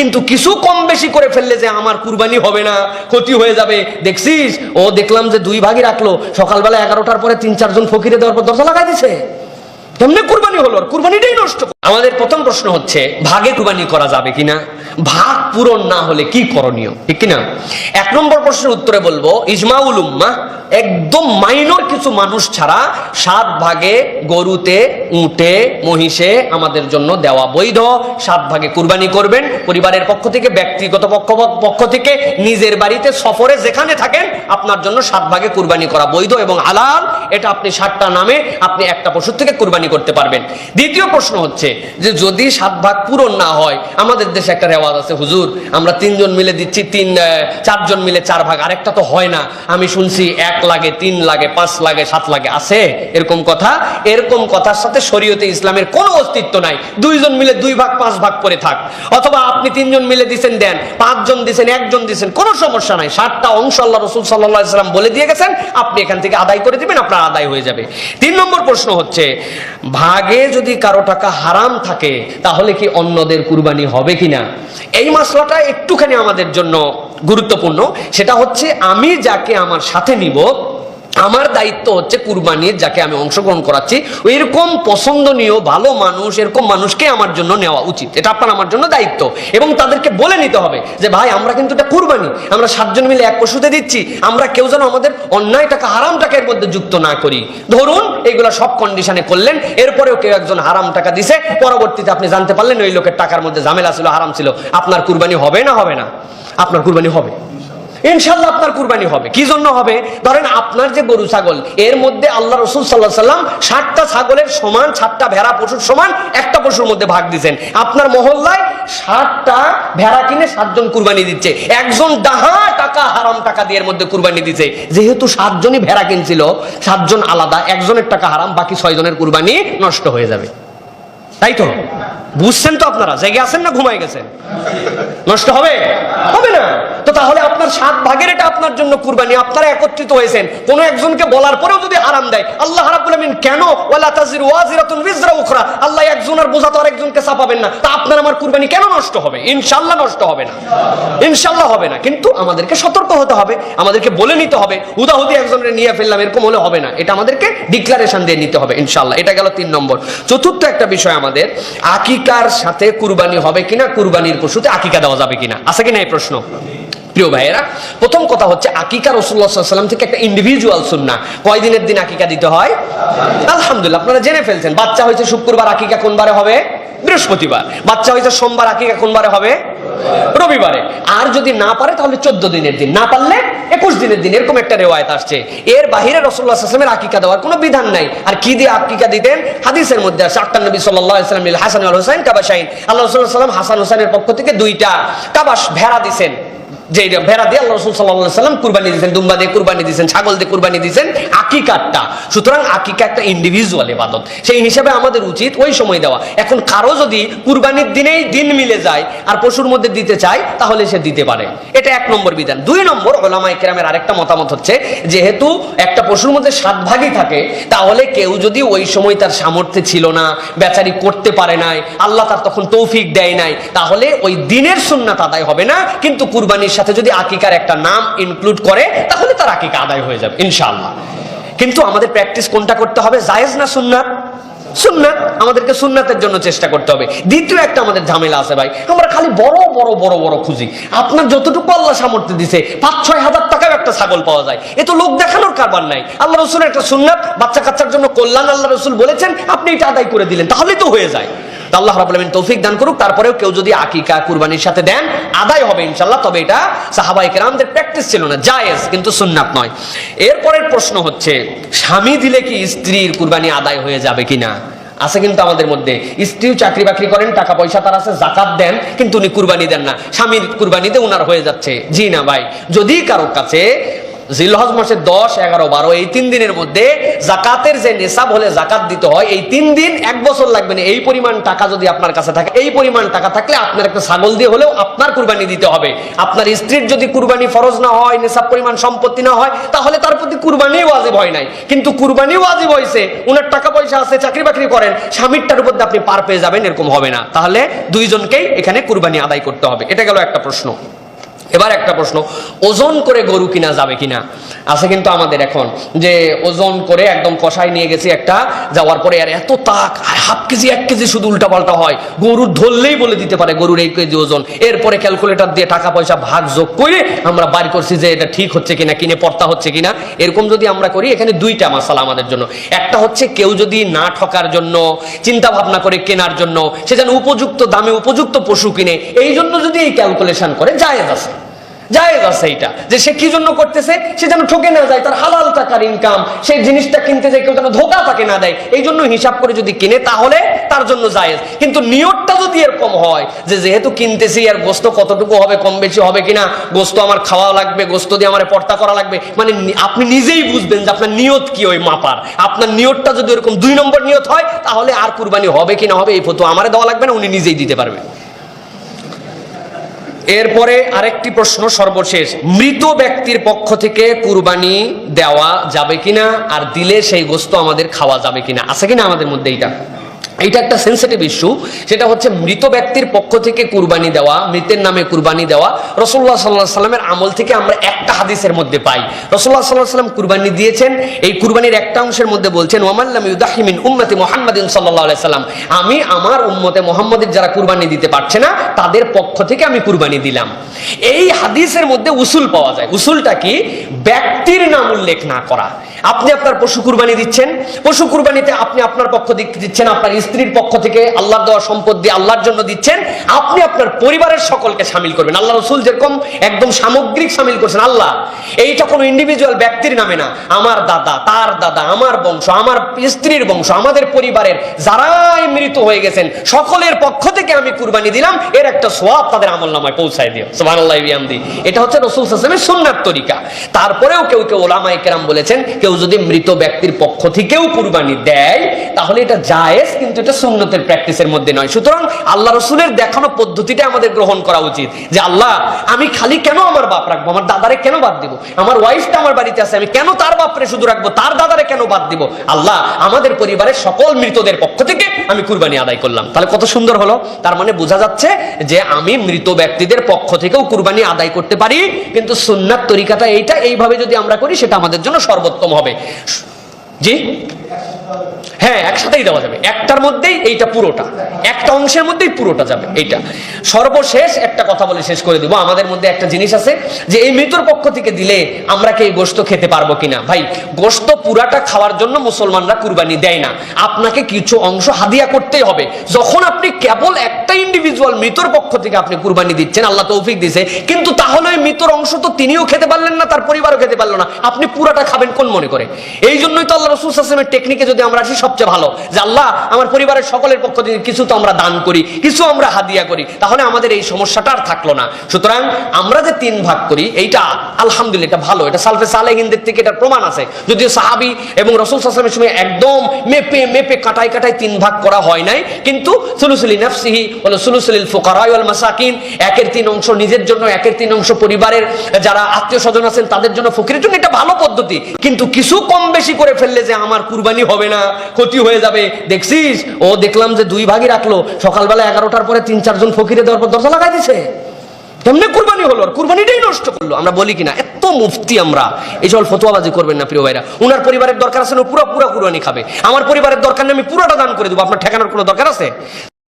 কিন্তু কিছু কম বেশি করে ফেললে যে আমার কুরবানি হবে না, ক্ষতি হয়ে যাবে। দেখছিস? ও দেখলাম যে দুই ভাগই রাখল। সকালবেলা এগারোটার পরে তিন, চারজন ফকিরে দেওয়ার পর দরজা লাগাই দিছে। তেমনি কুরবানি হলো? আর কুরবানিটাই নষ্ট আমাদের প্রথম প্রশ্ন হচ্ছে, ভাগে কুরবানি করা যাবে কিনা? ভাগ পূরণ না হলে কি করণীয়? ঠিক কিনা? এক নম্বর প্রশ্নের উত্তরে বলব, ইজমাউল উম্মা, একদম মাইনর কিছু মানুষ ছাড়া সাত ভাগে গরুতে, উটে, মহিষে আমাদের জন্য দেওয়া বৈধ। সাত ভাগে কুরবানি করবেন, পরিবারের পক্ষ থেকে, ব্যক্তিগত পক্ষ পক্ষ থেকে, নিজের বাড়িতে, সফরে যেখানে থাকেন, আপনার জন্য সাত ভাগে কুরবানি করা বৈধ এবং হালাল। এটা আপনি সাতটা নামে আপনি একটা পশুর থেকে কুরবানি করতে পারবেন। দ্বিতীয় প্রশ্ন হচ্ছে যে যদি সাত ভাগ পূরণ না হয়, আমাদের দেশে একটা রেওয়াজ আছে, হুজুর, আমরা তিনজন মিলে দিচ্ছি তিন চারজন মিলে চার ভাগ, আরেকটা তো হয় না। আমি শুনছি এক লাগে, তিন লাগে, পাঁচ লাগে, সাত লাগে, আছে এরকম কথা? এরকম কথার সাথে শরীয়তে ইসলামের কোনো অস্তিত্ব নাই। দুইজন মিলে দুই ভাগ, পাঁচ ভাগ করে থাক। অথবা আপনি তিনজন মিলে দিছেন, দেন, পাঁচজন দিছেন, একজন দিছেন, কোনো সমস্যা নাই। সাতটা অংশ আল্লাহ রসুল সাল্লাহ সাল্লাম বলে দিয়ে গেছেন, আপনি এখান থেকে আদায় করে দিবেন, আপনার আদায় হয়ে যাবে। তিন নম্বর প্রশ্ন হচ্ছে, ভাগে যদি কারও টাকা হারাম থাকে, তাহলে কি অন্যদের কুরবানি হবে কি না এই মশলাটা একটুখানি আমাদের জন্য গুরুত্বপূর্ণ। সেটা হচ্ছে, আমি যাকে আমার সাথে নিব আমার দায়িত্ব হচ্ছে কুরবানির যাকে আমি অংশগ্রহণ করাচ্ছি। এরকম পছন্দনীয়, ভালো মানুষ, এরকম মানুষকে আমার জন্য নেওয়া উচিত। এটা আপনার আমার জন্য দায়িত্ব। এবং তাদেরকে বলে নিতে হবে যে, ভাই, আমরা কিন্তু এটা কুরবানি। আমরা সাতজন মিলে এক পশুতে দিচ্ছি। আমরা কেউ যেন আমাদের অন্যায় টাকা হারাম টাকা এর মধ্যে যুক্ত না করি। ধরুন এগুলা সব কন্ডিশনে করলেন। এরপরেও কেউ একজন হারাম টাকা দিছে। পরবর্তীতে আপনি জানতে পারলেন, ওই লোকের টাকার মধ্যে ঝামেলা ছিল, হারাম ছিল। আপনার কুরবানি হবে না হবে না? আপনার কুরবানি হবে। ইনশাল্লাহ আপনার কুরবানি হবে। কি জন্য হবে? ধরেন আপনার যে গরু ছাগল, এর মধ্যে আল্লাহ রসুল সাল্লাহ সাল্লাম ষাটটা ছাগলের সমান ষাটটা ভেড়া পশুর সমান, একটা পশুর মধ্যে ভাগ দিচ্ছেন আপনার মহল্লায় ষাটটা ভেড়া কিনে সাতজন কুরবানি দিচ্ছে। একজন ডাহা টাকা, হারাম টাকা দিয়ে এর মধ্যে কুরবানি দিচ্ছে যেহেতু সাতজনই ভেড়া কিনছিল, সাতজন আলাদা, একজনের টাকা হারাম, বাকি ছয়জনের কুরবানি নষ্ট হয়ে যাবে। তাই তো? বুঝছেন তো আপনারা? জেগে আছেন না ঘুমাই গেছেন? নষ্ট হবে? হবে না। তো তাহলে আপনার সাত ভাগের এটা আপনার জন্য কুরবানি, আপনারা একত্রিত হয়েছেন। কোন একজনকে বলার পরেও যদি হারাম দেয়, আল্লাহ রাব্বুল আমিন কেন ওয়ালা তাজিরু ওয়াজিরাতুন উযরা উখরা? আল্লাহ একজনের বোঝা তো আরেকজনকে চাপাবেন না। তা আপনার আমার কুরবানি কেন নষ্ট হবে? ইনশাআল্লাহ নষ্ট হবে না। ইনশাআল্লাহ হবে না। কিন্তু আমাদেরকে সতর্ক হতে হবে, আমাদেরকে বলে নিতে হবে হুদাহুদি একজনের নিয়ে ফেললাম, এরকম হলে হবে না। এটা আমাদেরকে ডিক্লারেশন দিয়ে নিতে হবে ইনশাল্লাহ এটা গেল তিন নম্বর। চতুর্থ একটা বিষয় আমাদের, আকিকার সাথে কুরবানি হবে কিনা, কুরবানির পশুতে আকিকা দেওয়া যাবে কিনা? আছে কিনা এই প্রশ্ন? প্রিয় ভাইয়েরা, প্রথম কথা হচ্ছে আকিকা রসুল্লাহ সাল্লাম থেকে একটা ইন্ডিভিজুয়াল সুন্না কয় দিনের দিন আকিকা দিতে হয়? আলহামদুলিল্লাহ, আপনারা জেনে ফেলছেন। বাচ্চা হয়েছে শুক্রবার, আকিকা কোন বারে হবে? বৃহস্পতিবার। বাচ্চা হয়েছে সোমবার, আকিকা কোন বারে হবে? রবিবারে। আর যদি না পারে, তাহলে চোদ্দ দিনের দিন। না পারলে, একুশ দিনের দিন। এরকম একটা রেওয়ায়ত আসছে। এর বাহিরে রসুল্লাহ আসলামের আকিকা দেওয়ার কোনো বিধান নাই। আর কি দিয়ে আকিকা দিতেন? হাদিসের মধ্যে আছে আক্তার নবী সাল্লাহ ইসলাম হাসান আল হোসেন কাবাসাইন আল্লাহ রসুল্লাহ সাল্লাম হাসান হোসেনের পক্ষ থেকে দুইটা কাবাস ভেড়া দিছেন। যে ভেড়া দিয়ে আল্লাহ রসুল সাল্লাম কুরবানি দিয়েছেন, দুম্বা দিয়ে কুরবানি দিয়েছেন, ছাগল দিয়ে কুরবানি দিয়েছেন আকিকারটা সুতরাং আকিকা একটা ইন্ডিভিজুয়াল ইবাদত। সেই হিসাবে আমাদের উচিত ওই সময় দেওয়া। এখন কারও যদি কুরবানির দিনেই দিন মিলে যায় আর পশুর মধ্যে দিতে চায়, তাহলে সে দিতে পারে। এটা এক নম্বর বিধান। দুই নম্বর ওলামাই কেরামের আরেকটা মতামত হচ্ছে, যেহেতু একটা পশুর মধ্যে সাত ভাগই থাকে, তাহলে কেউ যদি ওই সময় তার সামর্থ্য ছিল না, বেচারি করতে পারে নাই, আল্লাহ তার তখন তৌফিক দেয় নাই, তাহলে ওই দিনের সুন্নাত আদায় হবে না, কিন্তু কুরবানির সাথে যদি আকিকার একটা নাম ইনক্লুড করে, তাহলে তার আকিকা আদায় হয়ে যাবে, ইনশাআল্লাহ। কিন্তু আমাদের প্র্যাকটিস কোনটা করতে হবে? জায়েজ না সুন্নাত? সুন্নাত আমাদেরকে সুন্নাতের জন্য চেষ্টা করতে হবে। দ্বিতীয় একটা আমাদের ঝামেলা আছে ভাই। আমরা খালি বড় বড় বড় বড় খুঁজি। আপনার যতটুকু আল্লাহ সামর্থ্য দিছে, পাঁচ, ছয় হাজার টাকাও একটা ছাগল পাওয়া যায়। এ তো লোক দেখানোর কারবার নাই। আল্লাহ রসুলের একটা সুন্নাত, বাচ্চা কাচ্চার জন্য কল্যাণ আল্লাহ রসুল বলেছেন, আপনি এটা আদায় করে দিলেন তাহলে তো হয়ে যায়। আল্লাহ রাব্বুল আলামিন তৌফিক দান করুক। তারপরেও কেউ যদি আকিকা, কুরবানির সাথে দেন, আদায় হবে ইনশাআল্লাহ। তবে এটা সাহাবাই কেরামদের প্র্যাকটিস ছিল না, জায়েজ, কিন্তু সুন্নাত নয়। এরপরের প্রশ্ন হচ্ছে, স্বামী দিলে কি স্ত্রীর কুরবানি আদায় হয়ে যাবে কিনা? আছে কিন্তু আমাদের মধ্যে। স্ত্রীও চাকরি বাকরি করেন টাকা পয়সা তার আছে জাকাত দেন, কিন্তু উনি কুরবানি দেন না। স্বামীর কুরবানিতে উনার হয়ে যাচ্ছে। জি না ভাই। যদি কারোর কাছে জিলহজ মাসের দশ, এগারো, বারো, এই তিন দিনের মধ্যে জাকাতের যে নেশাব হলে জাকাত দিতে হয়, এই তিন দিন এক বছর লাগবে না। এই পরিমাণ টাকা যদি আপনার কাছে থাকে, এই পরিমাণ টাকা থাকলে আপনার একটা ছাগল দিয়ে হলেও আপনার কুরবানি দিতে হবে। আপনার স্ত্রীর যদি কুরবানি ফরজ না হয় নেশাব পরিমাণ সম্পত্তি না হয়, তাহলে তার প্রতি কুরবানি ওয়াজিব হয় নাই। কিন্তু কুরবানি ওয়াজিব হয়েছে উনার টাকা পয়সা আছে, চাকরি বাকরি করেন, স্বামীরটার উপর আপনি পার পেয়ে যাবেন, এরকম হবে না। তাহলে দুইজনকেই এখানে কুরবানি আদায় করতে হবে। এটা গেল একটা প্রশ্ন। এবার একটা প্রশ্ন, ওজন করে গরু কিনা যাবে কিনা? আছে কিন্তু আমাদের এখন যে ওজন করে একদম কষাই নিয়ে গেছি একটা, যাওয়ার পরে আর এত তাক, আর হাফ কেজি, এক কেজি শুধু উল্টাপাল্টা হয়। গরুর ধরলেই বলে দিতে পারে গরুর এই কেজি ওজন। এরপরে ক্যালকুলেটর দিয়ে টাকা পয়সা ভাগ যোগ করে আমরা বাড়ি করছি যে এটা ঠিক হচ্ছে কিনা, কিনে পর্তা হচ্ছে কিনা। এরকম যদি আমরা করি, এখানে দুইটা মাসালা আমাদের জন্য। একটা হচ্ছে কেউ যদি না ঠকার জন্য চিন্তা ভাবনা করে কেনার জন্য, সে যেন উপযুক্ত দামে উপযুক্ত পশু কিনে, এই জন্য যদি এই ক্যালকুলেশন করে, জায়েজ আছে। আছে এটা যে সে কি জন্য করতেছে? সে যেন ঠকে না যায়, তার হালাল টাকার ইনকাম সেই জিনিসটা কিনতে যায়, কেউ যেন ধোকা তাকে না দেয় এই জন্য হিসাব করে যদি কিনে, তাহলে তার জন্য কিন্তু নিয়তটা যদি এরকম হয়, যে যেহেতু কিনতেছি, আর গোস্ত কতটুকু হবে, কম বেশি হবে কিনা, গোস্ত আমার খাওয়া লাগবে, গোস্ত দিয়ে আমার পর্তা করা লাগবে মানে আপনি নিজেই বুঝবেন যে আপনার নিয়ত কি ওই মাপার। আপনার নিয়তটা যদি এরকম দুই নম্বর নিয়ত হয়, তাহলে আর কুরবানি হবে কিনা হবে, এই ফটো আমারে দেওয়া লাগবে না, উনি নিজেই দিতে পারবেন। এরপরে আরেকটি প্রশ্ন সর্বশেষ। মৃত ব্যক্তির পক্ষ থেকে কুরবানি দেওয়া যাবে কিনা? আর দিলে সেই গোস্ত আমাদের খাওয়া যাবে কিনা? আছে কিনা আমাদের মধ্যে এইটা? এইটা একটা সেন্সিটিভ ইস্যু সেটা হচ্ছে মৃত ব্যক্তির পক্ষ থেকে কুরবানি দেওয়া, মৃতের নামে কুরবানি দেওয়া। রসুল্লাহ সাল্লাহ সাল্লামের আমল থেকে আমরা একটা হাদিসের মধ্যে পাই। রসুল্লাহ সাল্লাহ সাল্লাম কুরবানি দিয়েছেন, এই কুরবানির একটা অংশের মধ্যে বলছেন ওয়ামাল্লাম ইউদাহিমিন উম্মতি মোহাম্মদিন সাল্লাহ সাল্লাম আমি আমার উম্মতে মোহাম্মদের যারা কুরবানি দিতে পারছে না, তাদের পক্ষ থেকে আমি কুরবানি দিলাম। এই হাদিসের মধ্যে উসুল পাওয়া যায়। উসুলটা কি? ব্যক্তির নাম উল্লেখ না করা। আপনি আপনার পশু কুরবানি দিচ্ছেন, পশু কুরবানিতে আপনি আপনার পক্ষ দিচ্ছেন, আপনার স্ত্রীর পক্ষ থেকে আল্লাহর দেওয়া সম্পদ দিয়ে আল্লাহর জন্য দিচ্ছেন, আপনি আপনার পরিবারের সকলকে সামিল করবেন। আল্লাহ রসুল যেরকম একদম সামগ্রিক সামিল করছেন, আল্লাহ এইটা কোনো ইন্ডিভিজুয়াল ব্যক্তির নামে না। আমার দাদা, তার দাদা, আমার বংশ, আমার স্ত্রীর বংশ, আমাদের পরিবারের যারাই মৃত হয়ে গেছেন, সকলের পক্ষ থেকে আমি কুরবানি দিলাম, এর একটা সোয়াব তাদের আমল নামায় পৌঁছায় দিও। সুবহানাল্লাহ বিহামদি। এটা হচ্ছে রসুল সাসলামের সুন্নাত তরিকা। তারপরেও কেউ কেউ ওলামায়ে কেরাম বলেছেন, কেউ যদি মৃত ব্যক্তির পক্ষ থেকেও কুরবানি দেয়, তাহলে এটা জায়েজ, কিন্তু এটা সুন্নতের প্র্যাকটিসের মধ্যে নয়। সুতরাং আল্লাহ রসুলের দেখানো পদ্ধতিটা আমাদের গ্রহণ করা উচিত। যে আল্লাহ, আমি খালি কেন আমার বাপ রাখব? আমার দাদারে কেন বাদ দিব? আমার ওয়াইফটা আমার বাড়িতে আছে, আমি কেন তার বাপরে শুধু রাখব? তার দাদারে কেন বাদ দিব? আল্লাহ, আমাদের পরিবারের সকল মৃতদের পক্ষ থেকে আমি কুরবানি আদায় করলাম। তাহলে কত সুন্দর হলো? তার মানে বোঝা যাচ্ছে যে আমি মৃত ব্যক্তিদের পক্ষ থেকেও কুরবানি আদায় করতে পারি, কিন্তু সুন্নাত তরিকাটা এইটা, এইভাবে যদি আমরা করি, সেটা আমাদের জন্য সর্বোত্তম হবে। জি? হ্যাঁ একসাথেই দেওয়া যাবে। একটার মধ্যেই এইটা পুরোটা। একটা অংশের মধ্যেই পুরোটা যাবে, এইটা। সর্বশেষ একটা কথা বলে শেষ করে দিব। আমাদের মধ্যে একটা জিনিস আছে যে, এই মৃতর পক্ষ থেকে দিলে আমরা কি এই গোস্ত খেতে পারব কিনা? ভাই গোস্ত পুরাটা খাওয়ার জন্য মুসলমানরা কুরবানি দেয় না। আপনাকে কিছু অংশ হাদিয়া করতেই হবে। যখন আপনি কেবল একটা ইন্ডিভিজুয়াল মৃতর পক্ষ থেকে আপনি কুরবানি দিচ্ছেন, আল্লাহ তৌফিক দিছে। কিন্তু তাহলে মৃতর অংশ তো তিনিও খেতে পারলেন না, তার পরিবারও খেতে পারল না। আপনি পুরাটা খাবেন কোন মনে করে? এই জন্যই তো আল্লাহ রসুল আসলামের টেকনিকে যদি আমরা আসি, সবচেয়ে ভালো, যে আল্লাহ আমার পরিবারের সকলের পক্ষ থেকে কিছু তো আমরা দান করি, কিছু আমরা হাদিয়া করি, তাহলে আমাদের এই সমস্যাটা আর থাকল না। সুতরাং আমরা যে তিন ভাগ করি, এইটা আলহামদুলিল্লাহ, এটা ভালো, এটা সালফে সালেহিনদের থেকে এটার প্রমাণ আছে। যদিও সাহাবি এবং রসুল আসলামের সময় একদম মেপে মেপে কাটাই কাটাই তিন ভাগ করা হয় নাই, কিন্তু সুলুসুলি নাফসিহি হলো সুলুসুলিল ফুকারাই ওয়াল মাসাকিন, একের তিন অংশ নিজের জন্য, একের তিন অংশ পরিবারের। যারা আত্মীয় স্বজন আছেন, তাদের জন্য ফকিরের জন্য এটা ভালো পদ্ধতি। কিন্তু কিছু কম বেশি করে ফেললে যে আমার কুরবানি হবে না, ক্ষতি হয়ে যাবে। দেখছিস? ও দেখলাম যে দুই ভাগই রাখল। সকালবেলা এগারোটার পরে তিন, চারজন ফকিরে দেওয়ার পর দরজা লাগাই দিছে। কেমনে কুরবানি হলো? আর কুরবানিটাই নষ্ট করল। আমরা বলি কিনা, এত মুফতি আমরা। এই সকল ফতোয়াবাজি করবেন না, প্রিয় ভাইরা। উনার পরিবারের দরকার আছে পুরো পুরো কুরবানি খাবে। আমার পরিবারের দরকার নেই, আমি পুরোটা দান করে দেবো। আপনার ঠেকানোর কোনো দরকার আছে?